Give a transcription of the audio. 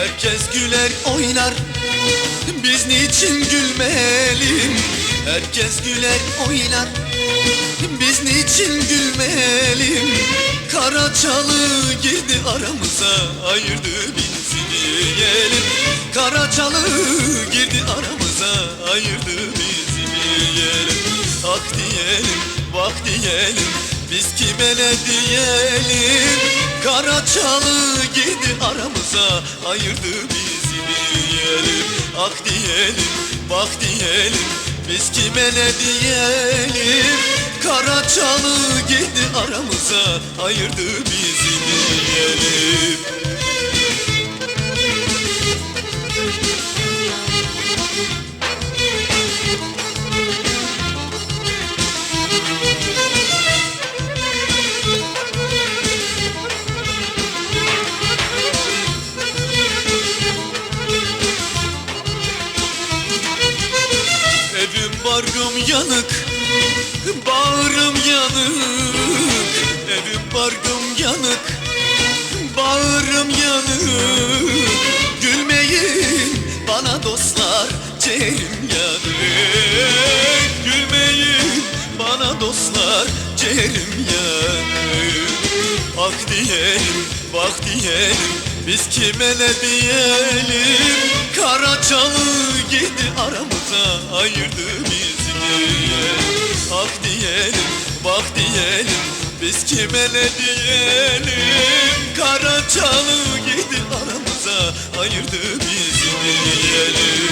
Herkes güler oynar. Biz niçin gülmeyelim? Herkes güler oynar. Biz niçin gülmeyelim? Kara çalı girdi aramıza Ayırdı bizi diyelim. Kara çalı girdi aramıza Ayırdı bizi diyelim. Ah diyelim bak diyelim Biz kime ne diyelim Kara çalı girdi aramıza Ayırdı bizi diyelim. Ah diyelim bak diyelim Biz kime ne diyelim? Kara çalı girdi aramıza Ayırdı bizi diyelim. Evim barkım yanık Bağrım yanık. Evim barkım yanık Bağrım yanık. Gülmeyin bana dostlar Ciğerim yanık. Gülmeyin bana dostlar Ciğerim yanık. Ah diyelim bak diyelim Biz kime ne diyelim? Kara çalı girdi aramıza Ayırdı bizi diyelim bak diyelim Biz kime ne diyelim? Kara çalı aramıza Ayırdı bizi diyelim